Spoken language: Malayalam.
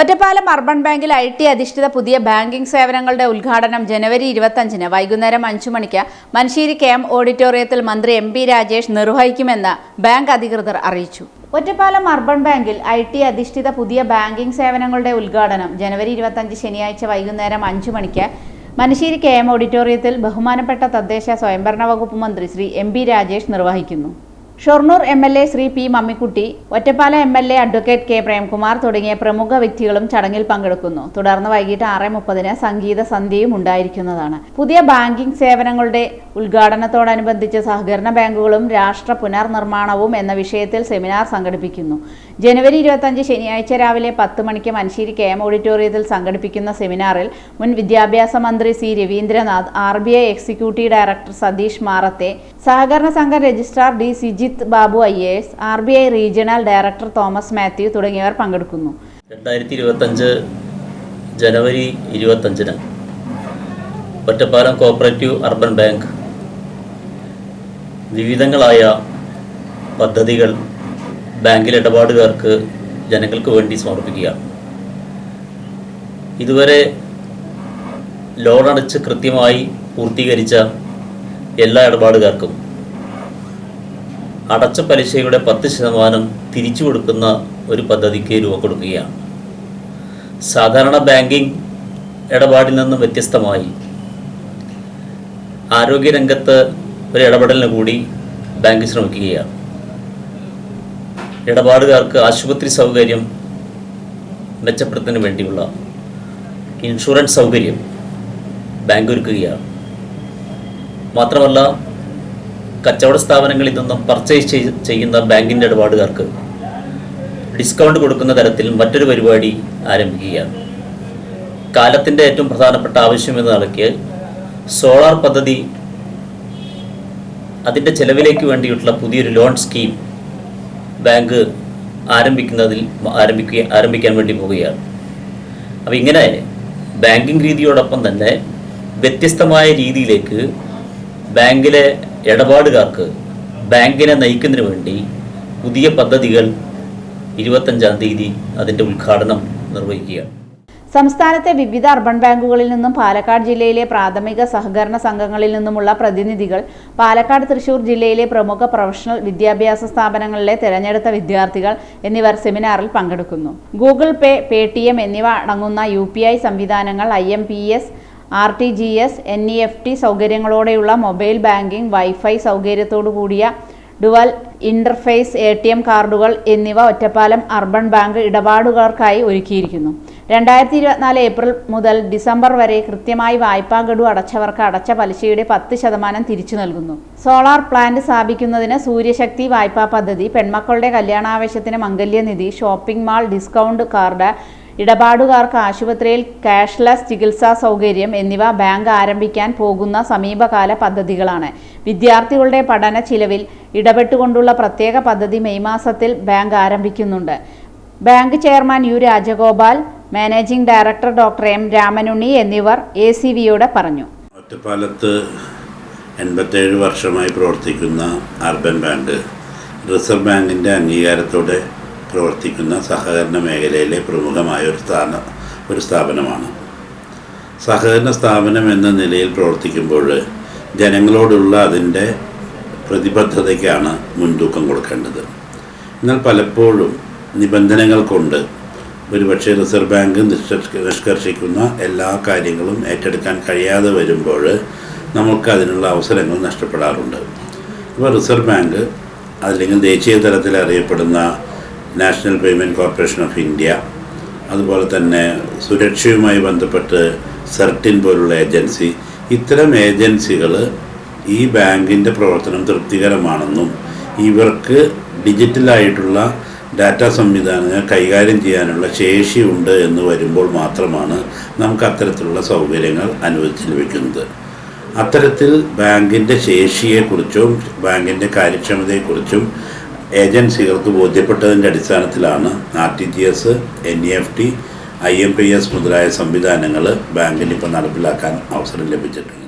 ഒറ്റപ്പാലം അർബൻ ബാങ്കിൽ ഐ ടി അധിഷ്ഠിത പുതിയ ബാങ്കിംഗ് സേവനങ്ങളുടെ ഉദ്ഘാടനം ജനുവരി ഇരുപത്തഞ്ചിന് വൈകുന്നേരം അഞ്ചു മണിക്ക് മൻശേരി കെ ഓഡിറ്റോറിയത്തിൽ മന്ത്രി എം പി രാജേഷ് നിർവഹിക്കുമെന്ന് ബാങ്ക് അധികൃതർ അറിയിച്ചു. ഒറ്റപ്പാലം അർബൻ ബാങ്കിൽ ഐ ടി അധിഷ്ഠിത പുതിയ ബാങ്കിംഗ് സേവനങ്ങളുടെ ഉദ്ഘാടനം ജനുവരി ഇരുപത്തഞ്ച് ശനിയാഴ്ച വൈകുന്നേരം അഞ്ചു മണിക്ക് മനശ്ശേരി കെ എം ഓഡിറ്റോറിയത്തിൽ ബഹുമാനപ്പെട്ട തദ്ദേശ സ്വയംഭരണ വകുപ്പ് മന്ത്രി ശ്രീ എം പി രാജേഷ് നിർവഹിക്കുന്നു. Shoranur M L A Shri P Mammikutty Ottapala M L A advocate K Premkumar തുടങ്ങിയ പ്രമുഖ വ്യക്തികളും ചടങ്ങിൽ പങ്കെടുക്കുന്നു. തുടർന്ന് വൈകിട്ട് ആറ് മുപ്പതിന് സംഗീത സന്ധ്യയും ഉണ്ടായിരിക്കുന്നതാണ്. പുതിയ ബാങ്കിംഗ് സേവനങ്ങളുടെ ഉദ്ഘാടനത്തോടനുബന്ധിച്ച് സഹകരണ ബാങ്കുകളും രാഷ്ട്ര പുനർനിർമ്മാണവും എന്ന വിഷയത്തിൽ സെമിനാർ സംഘടിപ്പിക്കുന്നു. ജനുവരി ഇരുപത്തഞ്ച് ശനിയാഴ്ച രാവിലെ പത്ത് മണിക്ക് മൻശേരി കെ എം ഓഡിറ്റോറിയത്തിൽ സംഘടിപ്പിക്കുന്ന സെമിനാറിൽ മുൻ വിദ്യാഭ്യാസ മന്ത്രി C Raveendranath R B I executive director Satheesh Marathe സഹകരണ സംഘം registrar D Sijith Babu I A S R B I regional director Thomas Mathew തുടങ്ങിയവർ പങ്കെടുക്കുന്നു. രണ്ടായിരത്തി ഇരുപത്തഞ്ച് ജനുവരി ഇരുപത്തഞ്ചിന് ഒറ്റപ്പാലം കോപ്പറേറ്റീവ് അർബൻ ബാങ്ക് വിവിധങ്ങളായ പദ്ധതികൾ ബാങ്കിൽ ഇടപാടുകാർക്ക് ജനങ്ങൾക്ക് വേണ്ടി സമർപ്പിക്കുകയാണ് ഇതുവരെ ലോൺ അടച്ച് കൃത്യമായി പൂർത്തീകരിച്ച എല്ലാ ഇടപാടുകാർക്കും അടച്ച പലിശയുടെ പത്ത് ശതമാനം തിരിച്ചു കൊടുക്കുന്ന ഒരു പദ്ധതിക്ക് രൂപം കൊടുക്കുകയാണ്. സാധാരണ ബാങ്കിങ് ഇടപാടിൽ നിന്നും വ്യത്യസ്തമായി. ആരോഗ്യരംഗത്ത് ഒരു ഇടപെടലിന് കൂടി ബാങ്ക് ശ്രമിക്കുകയാണ്. ഇടപാടുകാർക്ക് ആശുപത്രി സൗകര്യം മെച്ചപ്പെടുത്തുന്നതിന് വേണ്ടിയുള്ള ഇൻഷുറൻസ് സൗകര്യം ബാങ്ക് ഒരുക്കുകയാണ്. മാത്രമല്ല കച്ചവട സ്ഥാപനങ്ങളിൽ നിന്നും പർച്ചേസ് ചെയ്യുന്ന ബാങ്കിന്റെ ഇടപാടുകാർക്ക് ഡിസ്കൗണ്ട് കൊടുക്കുന്ന തരത്തിൽ മറ്റൊരു പരിപാടി ആരംഭിക്കുകയാണ്. കാലത്തിന്റെ ഏറ്റവും പ്രധാനപ്പെട്ട ആവശ്യം എന്ന നിലയ്ക്ക് സോളാർ പദ്ധതി അതിന്റെ ചെലവിലേക്ക് വേണ്ടിയിട്ടുള്ള പുതിയൊരു ലോൺ സ്കീം ബാങ്ക് ആരംഭിക്കുന്നതിൽ ആരംഭിക്കുക ആരംഭിക്കാൻ വേണ്ടി പോവുകയാണ്. അപ്പോൾ ഇങ്ങനെ ബാങ്കിങ് രീതിയോടൊപ്പം തന്നെ വ്യത്യസ്തമായ രീതിയിലേക്ക് ബാങ്കിലെ ഇടപാടുകാർക്ക് ബാങ്കിനെ നയിക്കുന്നതിന് വേണ്ടി പുതിയ പദ്ധതികൾ ഇരുപത്തഞ്ചാം തീയതി അതിന്റെ ഉദ്ഘാടനം നിർവഹിക്കുകയാണ്. സംസ്ഥാനത്തെ വിവിധ അർബൻ ബാങ്കുകളിൽ നിന്നും പാലക്കാട് ജില്ലയിലെ പ്രാഥമിക സഹകരണ സംഘങ്ങളിൽ നിന്നുമുള്ള പ്രതിനിധികൾ പാലക്കാട് തൃശൂർ ജില്ലയിലെ പ്രമുഖ പ്രൊഫഷണൽ വിദ്യാഭ്യാസ സ്ഥാപനങ്ങളിലെ തിരഞ്ഞെടുത്ത വിദ്യാർത്ഥികൾ എന്നിവർ സെമിനാറിൽ പങ്കെടുക്കുന്നു. ഗൂഗിൾ പേ പേ എന്നിവ അടങ്ങുന്ന യു സംവിധാനങ്ങൾ I R T G S N E F T സൗകര്യങ്ങളോടെയുള്ള mobile banking wifi സൗകര്യത്തോടു കൂടിയ dual interface A T M കാർഡുകൾ എന്നിവ ഒറ്റപ്പാലം അർബൻ ബാങ്ക് ഇടപാടുകാർക്കായി ഒരുക്കിയിരിക്കുന്നു. രണ്ടായിരത്തി ഇരുപത്തിനാല് ഏപ്രിൽ മുതൽ ഡിസംബർ വരെ കൃത്യമായി വായ്പാ ഗഡു അടച്ചവർക്ക് അടച്ച പലിശയുടെ പത്ത് ശതമാനം തിരിച്ചു നൽകുന്നു. സോളാർ പ്ലാന്റ് സ്ഥാപിക്കുന്നതിന് സൂര്യശക്തി വായ്പാ പദ്ധതി പെൺമക്കളുടെ കല്യാണാവശ്യത്തിന് Mangalyanidhi shopping mall discount card ഇടപാടുകാർക്ക് ആശുപത്രിയിൽ ക്യാഷ്ലെസ് ചികിത്സാ സൗകര്യം എന്നിവ ബാങ്ക് ആരംഭിക്കാൻ പോകുന്ന സമീപകാല പദ്ധതികളാണ്. വിദ്യാർത്ഥികളുടെ പഠന ചിലവിൽ ഇടപെട്ടുകൊണ്ടുള്ള പ്രത്യേക പദ്ധതി മെയ് മാസത്തിൽ bank ആരംഭിക്കുന്നുണ്ട്. Bank chairman U Rajagopal managing director doctor M Ramanunni എന്നിവർ എ സി വിയോട് പറഞ്ഞു. ഒറ്റപ്പാലത്ത് എൺപത്തേഴ് വർഷമായി പ്രവർത്തിക്കുന്ന അർബൻ ബാങ്ക് റിസർവ് ബാങ്കിന്റെ അംഗീകാരത്തോടെ പ്രവർത്തിക്കുന്ന സഹകരണ മേഖലയിലെ പ്രമുഖമായ ഒരു സ്ഥാന ഒരു സ്ഥാപനമാണ്. സഹകരണ സ്ഥാപനം എന്ന നിലയിൽ പ്രവർത്തിക്കുമ്പോൾ ജനങ്ങളോടുള്ള അതിന്റെ പ്രതിബദ്ധതയ്ക്കാണ് മുൻതൂക്കം കൊടുക്കേണ്ടത്. എന്നാൽ പലപ്പോഴും നിബന്ധനകൾ കൊണ്ട് ഒരുപക്ഷെ റിസർവ് ബാങ്ക് നിഷ്കർഷ- നിഷ്കർഷിക്കുന്ന എല്ലാ കാര്യങ്ങളും ഏറ്റെടുക്കാൻ കഴിയാതെ വരുമ്പോൾ നമുക്ക് അതിനുള്ള അവസരങ്ങൾ നഷ്ടപ്പെടാറുണ്ട്. അപ്പോൾ റിസർവ് ബാങ്ക് അല്ലെങ്കിൽ ദേശീയ തലത്തിൽ അറിയപ്പെടുന്ന National Payment Corporation of India അതുപോലെ തന്നെ സുരക്ഷയുമായി ബന്ധപ്പെട്ട് സെർട്ടിൻ പോലുള്ള ഏജൻസി. ഇത്തരം ഏജൻസികൾ ഈ ബാങ്കിന്റെ പ്രവർത്തനം തൃപ്തികരമാണെന്നും ഇവർക്ക് ഡിജിറ്റലായിട്ടുള്ള ഡാറ്റ സംവിധാനങ്ങൾ കൈകാര്യം ചെയ്യാനുള്ള ശേഷിയുണ്ട് എന്ന് വരുമ്പോൾ മാത്രമാണ് നമുക്ക് അത്തരത്തിലുള്ള സൗകര്യങ്ങൾ അനുവദിച്ച് ലഭിക്കുന്നത്. അത്തരത്തിൽ ബാങ്കിന്റെ ശേഷിയെക്കുറിച്ചും ബാങ്കിന്റെ കാര്യക്ഷമതയെക്കുറിച്ചും ഏജൻസികൾക്ക് ബോധ്യപ്പെട്ടതിന്റെ അടിസ്ഥാനത്തിലാണ് R T G S N E F T I M P S മുതലായ സംവിധാനങ്ങൾ ബാങ്കിന് ഇപ്പോൾ നടപ്പിലാക്കാൻ അവസരം ലഭിച്ചിട്ടുള്ളത്.